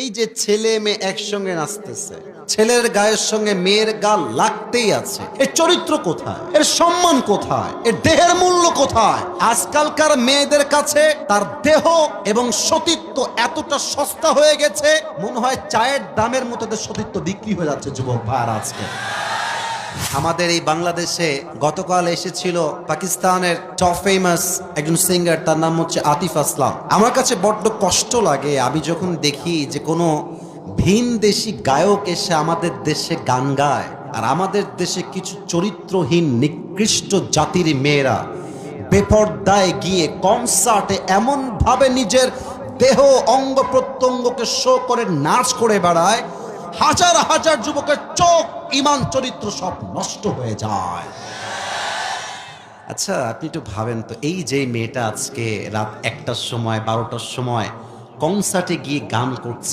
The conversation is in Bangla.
এই যে ছেলে মেয়ে একসঙ্গে নাচতেছে, ছেলের গায়ের সঙ্গে মেয়ের গা লাগতেই আছে, এর চরিত্র কোথায়? এর সম্মান কোথায়? এর দেহের মূল্য কোথায়? আজকালকার মেয়েদের কাছে তার দেহ এবং সতীত্ব এতটা সস্তা হয়ে গেছে, মনে হয় চায়ের দামের মতো সতীত্ব বিক্রি হয়ে যাচ্ছে, যুবক ভাইয়ার আজকে। আমাদের এই বাংলাদেশে গতকাল এসেছিল পাকিস্তানের টপ ফেমাস একজন সিঙ্গার তার নাম হচ্ছে আতিফ আসলাম। আমার কাছে বড্ড কষ্ট লাগে, আমি যখন দেখি যে কোনো ভিন দেশি গায়ক এসে আমাদের দেশে গান গায়, আর আমাদের দেশে কিছু চরিত্রহীন, নিকৃষ্ট জাতির মেয়েরা বেপর্দায় গিয়ে কনসার্টে এমনভাবে নিজের দেহ অঙ্গ প্রত্যঙ্গকে শো করে, নাচ করে বেড়ায়, হাজার হাজার যুবকের চোখ ইমান, চরিত্র সব নষ্ট হয়ে যায়। আচ্ছা আপনি একটু ভাবেন তো, এই যে মেয়েটা আজকে রাত একটার সময়, বারোটার সময় কনসার্টে গিয়ে গান করছে